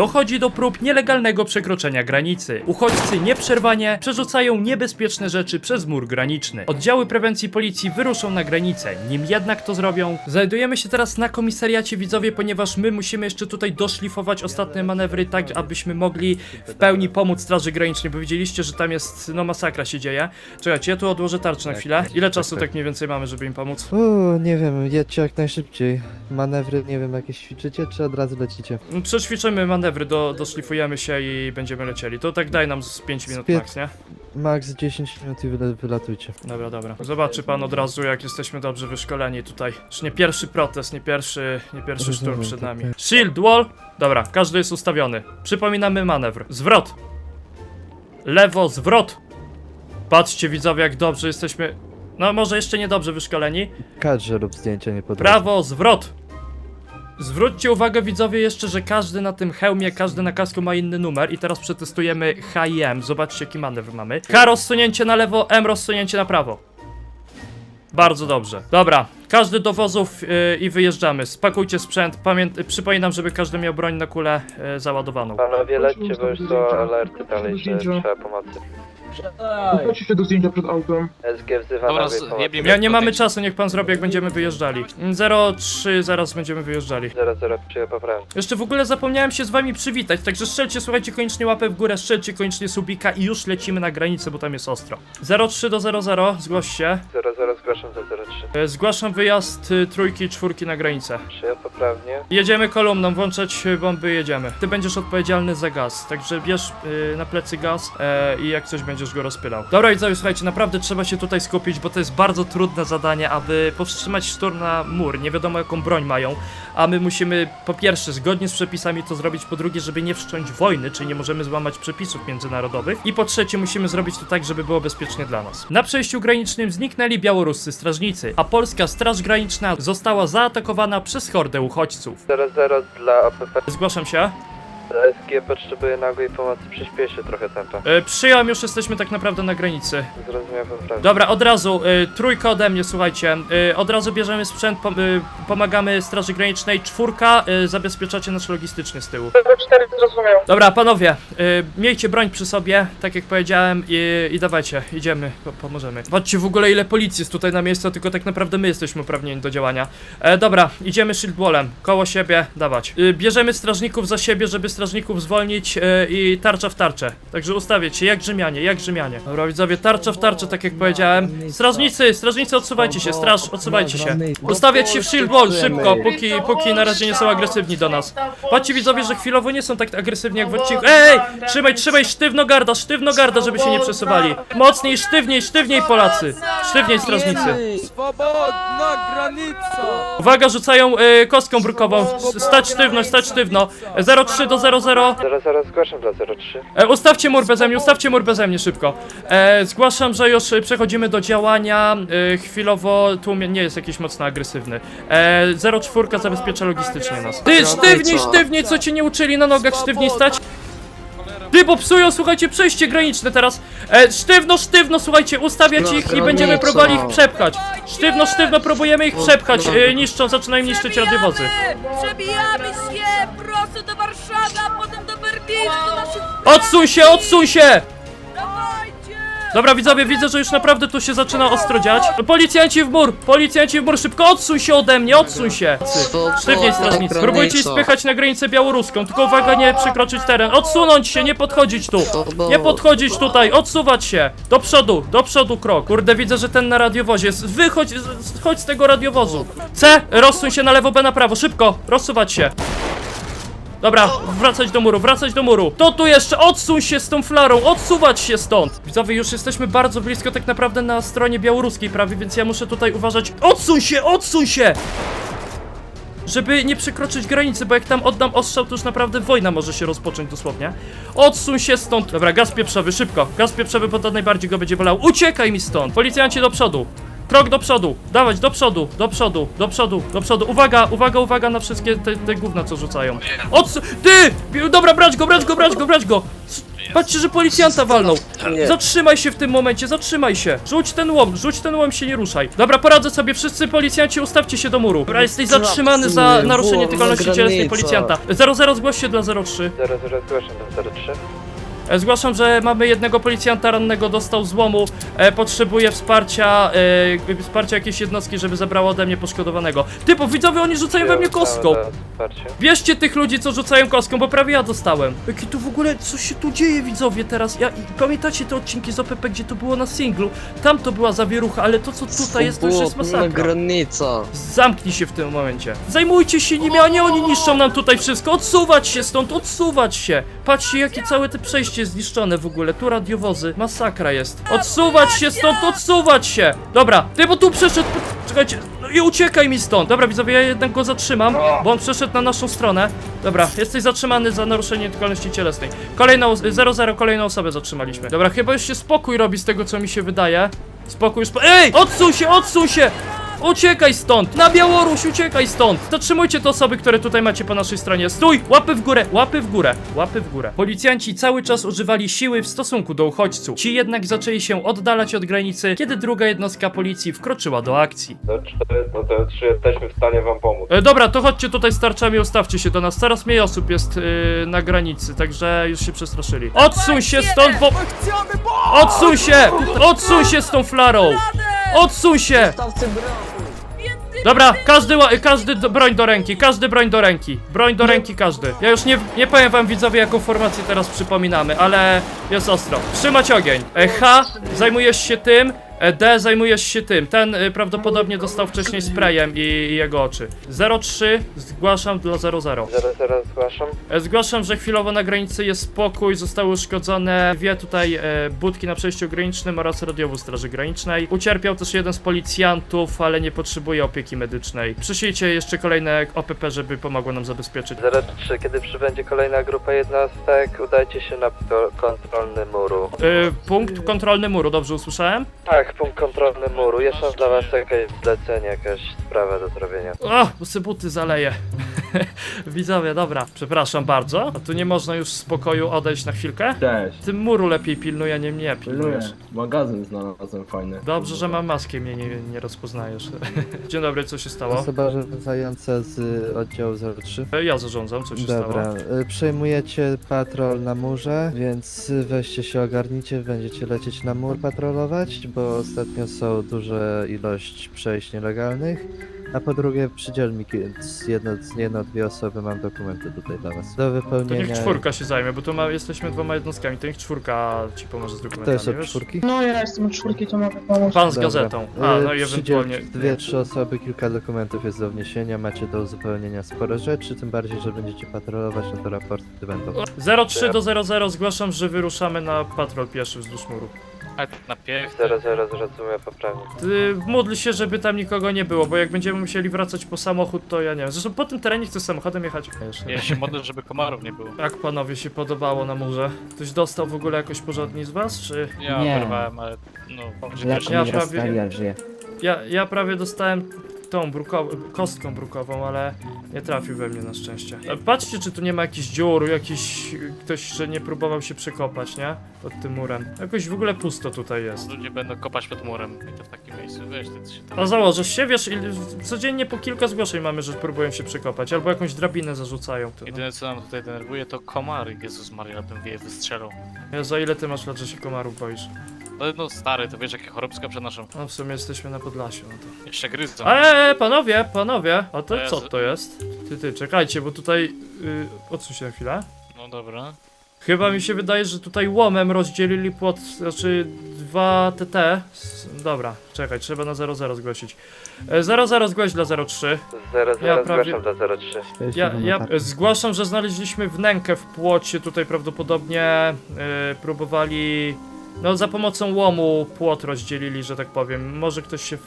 dochodzi do prób nielegalnego przekroczenia granicy. Uchodźcy nieprzerwanie przerzucają niebezpieczne rzeczy przez mur graniczny. Oddziały prewencji policji wyruszą na granicę. Nim jednak to zrobią, znajdujemy się teraz na komisariacie widzowie, ponieważ my musimy jeszcze tutaj doszlifować ostatnie manewry, tak abyśmy mogli w pełni pomóc Straży Granicznej, bo widzieliście, że tam jest, no masakra się dzieje. Czekajcie, ja tu odłożę tarczę na chwilę. Ile czasu tak mniej więcej mamy, żeby im pomóc? Uuu, nie wiem, jedźcie jak najszybciej. Manewry, nie wiem, jakieś ćwiczycie, czy od razu lecicie? Przećwiczymy manewry, do, doszlifujemy się i będziemy lecieli. To tak daj nam z 5 minut Spie- max, nie? Max 10 minut i wylatujcie. Dobra, dobra. Zobaczy pan od razu, jak jesteśmy dobrze wyszkoleni tutaj. Już nie pierwszy protest, nie pierwszy, nie pierwszy szturm Rozumiem, przed tak, nami. tak. Shield wall. Dobra, każdy jest ustawiony. Przypominamy manewr. Zwrot. Lewo, zwrot. Patrzcie widzowie, jak dobrze jesteśmy... No, może jeszcze nie dobrze wyszkoleni. Kadrze lub zdjęcia nie podać. Prawo, zwrot. Zwróćcie uwagę widzowie jeszcze, że każdy na tym hełmie, każdy na kasku ma inny numer i teraz przetestujemy H M. Zobaczcie jaki manewr mamy. H rozsunięcie na lewo, M rozsunięcie na prawo. Bardzo dobrze. Dobra, każdy do wozów yy, i wyjeżdżamy. Spakujcie sprzęt. Pamięt przypominam, żeby każdy miał broń na kulę yy, załadowaną. Panowie, lećcie, bo już są alerty dalej, że trzeba pomocy. Chodźcie się do zdjęcia przed autem. SG wzywa Dobra, z- pomocy. jebnijmy. Nie, nie mamy czasu, niech pan zrobi jak będziemy wyjeżdżali. 03, zaraz będziemy wyjeżdżali. 003 poprawiam. Jeszcze w ogóle zapomniałem się z wami przywitać, także strzelcie, słuchajcie, koniecznie łapę w górę, strzelcie koniecznie subika i już lecimy na granicę, bo tam jest ostro. 03 do 00, zgłoś się. 00 zgłaszam do 03. E, Zgłaszam wyjazd y, trójki i czwórki na granicę. Przyjął poprawnie. Jedziemy kolumną, włączać y, bomby, jedziemy. Ty będziesz odpowiedzialny za gaz, także bierz y, na plecy gaz e, i jak coś będziesz go rozpylał. Dobra widzowie, słuchajcie, naprawdę trzeba się tutaj skupić, bo to jest bardzo trudne zadanie, aby powstrzymać szturm na mur. Nie wiadomo jaką broń mają, a my musimy po pierwsze zgodnie z przepisami to zrobić, po drugie, żeby nie wszcząć wojny, czyli nie możemy złamać przepisów międzynarodowych i po trzecie musimy zrobić to tak, żeby było bezpiecznie dla nas. Na przejściu granicznym zniknęli białoruscy strażnicy, a polska straż graniczna została zaatakowana przez hordę uchodźców. 00 dla OPP. Zgłaszam się. SG potrzebuje nagłej pomocy, przyspieszy trochę tempa. E, przyjąłem, już jesteśmy tak naprawdę na granicy. Zrozumiał poprawnie. Dobra, od razu, e, trójka ode mnie, słuchajcie. E, od razu bierzemy sprzęt, pom- e, pomagamy Straży Granicznej. Czwórka, e, zabezpieczacie nasz logistyczny z tyłu. 04 zrozumiał. Dobra, panowie, e, miejcie broń przy sobie, tak jak powiedziałem, i, i dawajcie, idziemy, po, pomożemy. Patrzcie w ogóle ile policji jest tutaj na miejscu, tylko tak naprawdę my jesteśmy uprawnieni do działania. E, dobra, idziemy shield wallem, koło siebie, dawać. E, bierzemy strażników za siebie, żeby strażników zwolnić e, i tarcza w tarczę. Także ustawiać się, jak Rzymianie, jak Rzymianie. Dobra, widzowie, tarcza w tarczę, tak jak powiedziałem. Strażnicy, strażnicy, odsuwajcie się, straż, odsuwajcie się. Ustawiać się w shield wall, szybko, póki, póki na razie nie są agresywni do nas. Patrzcie widzowie, że chwilowo nie są tak agresywni jak w odcinku. Ej! Trzymaj, trzymaj, sztywno garda, sztywno garda, żeby się nie przesuwali. Mocniej, sztywniej, sztywniej Polacy. Sztywniej strażnicy. Swobodna granica! Uwaga, rzucają y, kostką brukową. Stać sztywno, stać sztywno. 03 do 00. 00 zgłaszam dla 03. E, ustawcie mur beze mnie, ustawcie mur beze mnie szybko. E, zgłaszam, że już e, przechodzimy do działania. E, chwilowo tłum nie jest jakiś mocno agresywny. E, 04 zabezpiecza logistycznie nas. Ty, sztywniej, sztywniej, co ci nie uczyli na nogach sztywniej stać? Ty, bo psują, słuchajcie, przejście graniczne teraz. E, sztywno, sztywno, słuchajcie, ustawiać ich i będziemy próbowali ich przepchać. Sztywno, sztywno, próbujemy ich przepchać. E, niszczą, zaczynają niszczyć radiowozy. Przebijamy się prosto do Warszawy, a potem do Berlina, do naszych... Odsuń się, odsuń się! Dawajcie! Dobra, widzowie, widzę, że już naprawdę tu się zaczyna ostro dziać. Policjanci w mur! Policjanci w mur! Szybko odsuń się ode mnie, odsuń się! Sztywniej strażnicy. Próbujcie ich spychać na granicę białoruską, tylko uwaga, nie przekroczyć teren. Odsunąć się, nie podchodzić tu! Nie podchodzić tutaj, odsuwać się! Do przodu, do przodu krok. Kurde, widzę, że ten na radiowozie jest. Wychodź, z- chodź z tego radiowozu. C, rozsuń się na lewo, B na prawo, szybko, rozsuwać się. Dobra, wracać do muru, wracać do muru. To tu jeszcze, odsuń się z tą flarą, odsuwać się stąd. Widzowie, już jesteśmy bardzo blisko tak naprawdę na stronie białoruskiej prawie, więc ja muszę tutaj uważać. Odsuń się, odsuń się! Żeby nie przekroczyć granicy, bo jak tam oddam ostrzał, to już naprawdę wojna może się rozpocząć dosłownie. Odsuń się stąd. Dobra, gaz pieprzowy, szybko. Gaz pieprzowy, bo to najbardziej go będzie bolał. Uciekaj mi stąd. Policjanci do przodu. Krok do przodu, dawać do przodu, do przodu, do przodu, do przodu. Uwaga, uwaga, uwaga na wszystkie te, te gówna, co rzucają. Odsu... Ty! Dobra, brać go, brać go, brać go, brać go! S- Patrzcie, że policjanta walnął! Zatrzymaj się w tym momencie, zatrzymaj się! Rzuć ten łom, rzuć ten łom, się nie ruszaj. Dobra, poradzę sobie, wszyscy policjanci, ustawcie się do muru. Dobra, jesteś zatrzymany za naruszenie tykalności cielesnej policjanta. 00 zgłoś się dla 03. 00 zgłaszam do 03. E, Zgłaszam, że mamy jednego policjanta rannego, dostał złomu, e, potrzebuje wsparcia, e, wsparcia jakiejś jednostki, żeby zabrała ode mnie poszkodowanego. Ty, bo widzowie, oni rzucają we mnie kostką! Bierzcie tych ludzi, co rzucają kostką, bo prawie ja dostałem. Jaki tu w ogóle, co się tu dzieje, widzowie, teraz? Ja, i pamiętacie te odcinki z OPP, gdzie to było na singlu? Tam to była zawierucha, ale to, co tutaj jest, to już jest masakra. granica. Zamknij się w tym momencie. Zajmujcie się nimi, a nie oni niszczą nam tutaj wszystko. Odsuwać się stąd, odsuwać się. Patrzcie, jakie całe te przejście zniszczone w ogóle. Tu radiowozy. Masakra jest. Odsuwać się stąd, odsuwać się. Dobra, ty, bo tu przeszedł. Czekajcie. No i uciekaj mi stąd. Dobra, widzowie, ja jednak go zatrzymam, bo on przeszedł na naszą stronę. Dobra, jesteś zatrzymany za naruszenie nietykalności cielesnej. Kolejną, 00, kolejną osobę zatrzymaliśmy. Dobra, chyba już się spokój robi z tego, co mi się wydaje. Spokój, spo... Ej! Odsuń się, odsuń się! Uciekaj stąd! Na Białoruś, uciekaj stąd! Zatrzymujcie te osoby, które tutaj macie po naszej stronie. Stój! Łapy w górę, łapy w górę, łapy w górę. Policjanci cały czas używali siły w stosunku do uchodźców. Ci jednak zaczęli się oddalać od granicy, kiedy druga jednostka policji wkroczyła do akcji. Do 4, no to 3 jesteśmy w stanie wam pomóc. E, dobra, to chodźcie tutaj z tarczami, ustawcie się do nas. Coraz mniej osób jest yy, na granicy, także już się przestraszyli. Odsuń się stąd, bo... Odsuń się! Odsuń się z tą flarą! Odsuń się! Dobra, każdy, ła- każdy do, broń do ręki, każdy broń do ręki. Broń do ręki każdy. Ja już nie, nie powiem wam widzowie jaką formację teraz przypominamy, ale jest ostro. Trzymać ogień. E, H, zajmujesz się tym. E, D, zajmujesz się tym. Ten y, prawdopodobnie dostał wcześniej sprayem i, i jego oczy. 03, zgłaszam dla 00. 00 zgłaszam. E, Zgłaszam, że chwilowo na granicy jest spokój, zostały uszkodzone dwie tutaj e, budki na przejściu granicznym oraz radiowóz Straży Granicznej. Ucierpiał też jeden z policjantów, ale nie potrzebuje opieki medycznej. Przyślijcie jeszcze kolejne OPP, żeby pomogło nam zabezpieczyć. 03, kiedy przybędzie kolejna grupa jednostek, udajcie się na kontrolny muru. E, punkt kontrolny muru, dobrze usłyszałem? Tak, punkt kontrolny muru. Jeszcze dla was jakieś zlecenie, jakaś sprawa do zrobienia. O, bo se buty zaleję. Widzowie, dobra, przepraszam bardzo. A tu nie można już w spokoju odejść na chwilkę? Cześć. Ty muru lepiej pilnuj, a nie mnie Pilnuję. pilnujesz. Magazyn znalazłem fajny. Dobrze, że mam maskę, mnie nie, nie rozpoznajesz. Dzień dobry, co się stało? Osoba zająca z y, oddziału 03. E, Ja zarządzam, co się Dobra, stało. y, przejmujecie patrol na murze, więc y, weźcie się ogarnijcie, będziecie lecieć na mur patrolować, bo ostatnio są duże ilość przejść nielegalnych. A po drugie, przydziel mi ki- z jedno, z jedno, dwie osoby, mam dokumenty tutaj dla was. Do To wypełnienia... niech czwórka się zajmie, bo tu ma, jesteśmy dwoma jednostkami, to niech czwórka ci pomoże z To jest od wiesz? czwórki? No ja jestem od czwórki, to mogę pomóc. Pan z Dobra. gazetą. A, Y, no i przydziel ewentualnie... Dwie, trzy osoby, kilka dokumentów jest do wniesienia, macie do uzupełnienia sporo rzeczy, tym bardziej, że będziecie patrolować, no to raporty będą. 03 do 00 zgłaszam, że wyruszamy na patrol pieszy wzdłuż muru. Na piech. 00 zrozumie poprawnie. Ty módl się, żeby tam nikogo nie było, bo jak będziemy musieli wracać po samochód, to ja nie wiem. Zresztą po tym terenie chcę samochodem jechać. Wiesz, Ja się modlę, żeby komarów nie było. Jak panowie się podobało na murze? Ktoś dostał w ogóle jakoś porządni z was, czy... Ja Nie. ale no, Lepiej Ja ja prawie-. Ja, ja prawie dostałem tą bruko- kostką brukową, ale nie trafił we mnie na szczęście. E, Patrzcie, czy tu nie ma jakichś dziur, jakiś ktoś, że nie próbował się przekopać, nie? Pod tym murem. Jakoś w ogóle pusto tutaj jest. ludzie będą kopać pod murem i to w takim miejscu. Weź ty się tam... A założysz się, wiesz, il- codziennie po kilka zgłoszeń mamy, że próbują się przekopać, albo jakąś drabinę zarzucają. To, no. Jedyne co nam tutaj denerwuje to komary. Jezus Maria, bym wie wystrzelał. Ja za ile ty masz lat, że się komarów boisz? No, no stary, to wiesz jakie choróbska przenoszą. No w sumie jesteśmy na Podlasiu, no to... Jeszcze gryzą. Eee, panowie, panowie, a to A ja co z- to jest? Ty, ty, czekajcie, bo tutaj... Yy, odsuń się na chwilę. No dobra. Chyba mi się wydaje, że tutaj łomem rozdzielili płot, znaczy dwa TT. S- Dobra, czekaj, trzeba na 00 zgłosić. E, 00 zgłoś dla 03. 00 Ja prawie- zgłaszam do 03. Ja, ja e, zgłaszam, że znaleźliśmy wnękę w płocie, tutaj prawdopodobnie e, próbowali, no za pomocą łomu płot rozdzielili, że tak powiem. Może ktoś się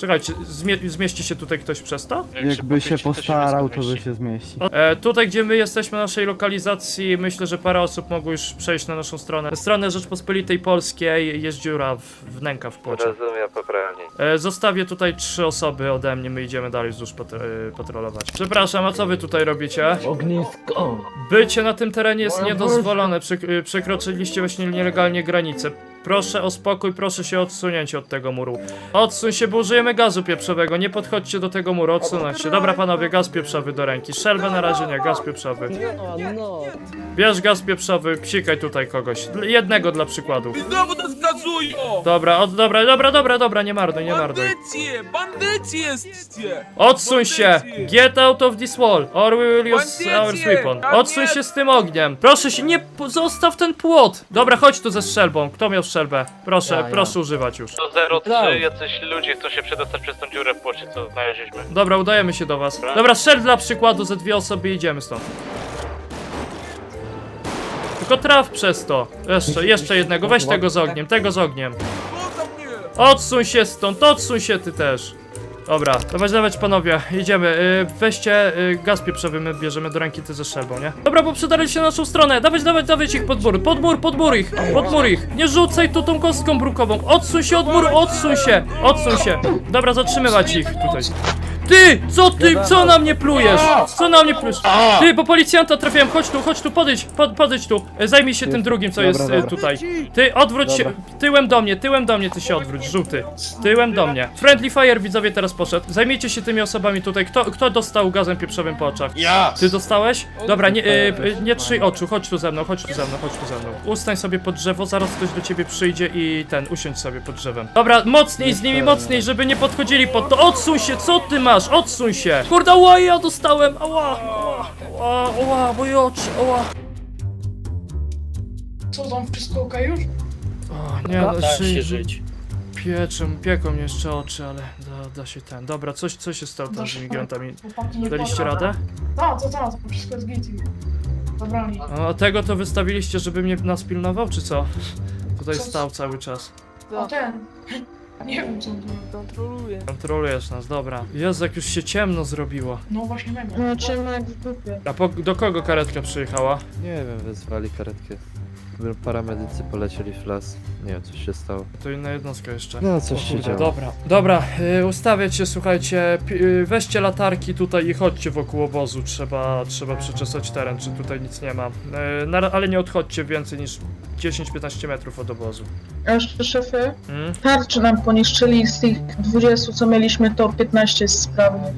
Czekajcie, zmie zmieści się tutaj ktoś przez to? Jak Jakby się postarał, to by się zmieści. E, tutaj, gdzie my jesteśmy na naszej lokalizacji, myślę, że parę osób mogło już przejść na naszą stronę. W stronę Rzeczpospolitej Polskiej jest dziura w, wnęka w płocie. Rozumiem poprawnie. E, zostawię tutaj trzy osoby ode mnie, my idziemy dalej wzdłuż pat e, patrolować. Przepraszam, a co wy tutaj robicie? Ognisko! Bycie na tym terenie jest niedozwolone, Przek y, przekroczyliście właśnie nielegalnie granicę. Proszę o spokój, proszę się odsunięcie od tego muru. Odsuń się, bo użyjemy gazu pieprzowego, nie podchodźcie do tego muru, odsunąć się. Dobra panowie, gaz pieprzowy do ręki. Szelbę na razie nie, gaz pieprzowy. No, no. Bierz gaz pieprzowy, psikaj tutaj kogoś. Jednego dla przykładu. Znowu nas gazują! Dobra, od, dobra, dobra, dobra, dobra, nie marnuj, nie marnuj. Bandycie! Bandyci jesteście! Odsuń się! Get out of this wall, or we will use Bandycie! our weapon. Odsuń się z tym ogniem. Proszę się, nie zostaw ten płot. Dobra, chodź tu ze strzelbą. Kto miał strzelbę? Proszę, Ja, ja. proszę używać już. To 03, jacyś ludzie chcą się przedostać przez tą dziurę w płocie, co znaleźliśmy. Dobra, udajemy się do was. Dobra, strzel dla przykładu ze dwie osoby i idziemy stąd. Tylko traf przez to. Jeszcze, jeszcze jednego. Weź tego z ogniem, tego z ogniem. Odsuń się stąd, odsuń się ty też. Dobra, dawać, dawać panowie, idziemy. Yy, weźcie yy, gaz pieprzowy, my bierzemy do ręki ze strzelbą, nie? Dobra, bo przedarli się na naszą stronę. Dawać, dawać, dawać ich pod mur, pod mur, pod mur ich, pod mur ich. Nie rzucaj tu tą kostką brukową. Odsuń się od muru, odsuń się, odsuń się. Dobra, zatrzymywać ich tutaj. Ty! Co ty? Co na mnie plujesz? Co na mnie plujesz? Ty, bo policjanta trafiłem, chodź tu, chodź tu, podejdź, pod, podejdź tu. E, Zajmij się tym drugim, co Dobra, jest e, dobra. tutaj. Ty, odwróć się, tyłem do mnie, tyłem do mnie ty się odwróć, żółty. Tyłem do mnie. Friendly Fire widzowie teraz poszedł. Zajmijcie się tymi osobami tutaj. Kto, kto dostał gazem pieprzowym po oczach? Ja! Ty dostałeś? Dobra, nie, e, e, nie trzyj oczu, chodź tu ze mną, chodź tu ze mną, chodź tu ze mną. Ustań sobie pod drzewo, zaraz ktoś do ciebie przyjdzie i ten, usiądź sobie pod drzewem. Dobra, mocniej z nimi, mocniej, żeby nie podchodzili pod to. Odsuń się, co ty masz? Odsuń się! Kurde, ała, ja dostałem! Ała, ała, ała, ała, moje oczy, ała. Co tam, wszystko okej już? O, nie, no, ży, ży, pieczą, pieką mnie jeszcze oczy, ale da, da się ten. Dobra, coś, co się stało tam z? Chłopaki nie Daliście radę? Tak, to tak, to wszystko jest git. Zabrali. A tego to wystawiliście, żeby mnie nas pilnował, czy co? Tutaj Co? stał cały czas. A ten... Nie wiem co to. Kontroluję. Kontrolujesz nas, dobra. Jezu, jak już się ciemno zrobiło. No właśnie mega. No ciemno jak w dupie. A po, do kogo karetka przyjechała? Nie wiem, wezwali karetkę. Paramedycy polecieli w las. Nie wiem, coś się stało. To inna jednostka jeszcze. No, coś się Kurde, działo. Dobra, dobra, y, ustawiać się, słuchajcie, pi- y, weźcie latarki tutaj i chodźcie wokół obozu, trzeba, trzeba przeczesać teren, czy tutaj nic nie ma. Y, na, ale nie odchodźcie więcej niż 10-15 metrów od obozu. A jeszcze szefy, Hmm? tarczy nam poniszczyli z tych 20 co mieliśmy, to 15 jest sprawnych.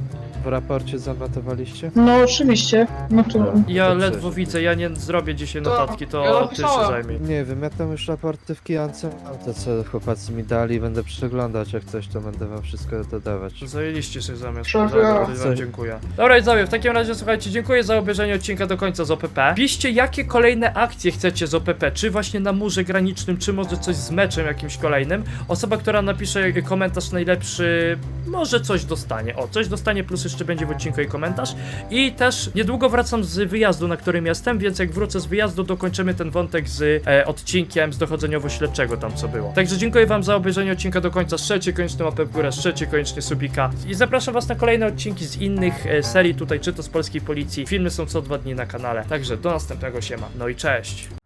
W raporcie zanotowaliście? No oczywiście, no tu... Ja To ledwo coś. widzę, ja nie zrobię dzisiaj To- notatki, ja to ty się napisałem. zajmij. Nie wiem, ja tam już raporty w kijance mam, to co chłopacy mi dali, będę przeglądać, jak coś to będę wam wszystko dodawać. Zajęliście się zamiast. Proszę. Dobra, wam Coś. dziękuję. Dobra, widzowie, w takim razie słuchajcie, dziękuję za obejrzenie odcinka do końca z OPP. Piszcie, jakie kolejne akcje chcecie z OPP, czy właśnie na murze granicznym, czy może coś z meczem jakimś kolejnym. Osoba, która napisze komentarz najlepszy, może coś dostanie. O, coś dostanie, plus jeszcze będzie w odcinku i komentarz. I też niedługo wracam z wyjazdu, na którym jestem, więc jak wrócę z wyjazdu, dokończymy ten wątek z e, odcinkiem z dochodzeniowo-śledczego tam, co było. Także dziękuję wam za obejrzenie odcinka do końca. Strzelcie koniecznie łapę w górę, strzelcie koniecznie subika. I zapraszam was na kolejne odcinki z innych e, serii tutaj, czy to z polskiej policji. Filmy są co dwa dni na kanale. Także do następnego siema. No i cześć!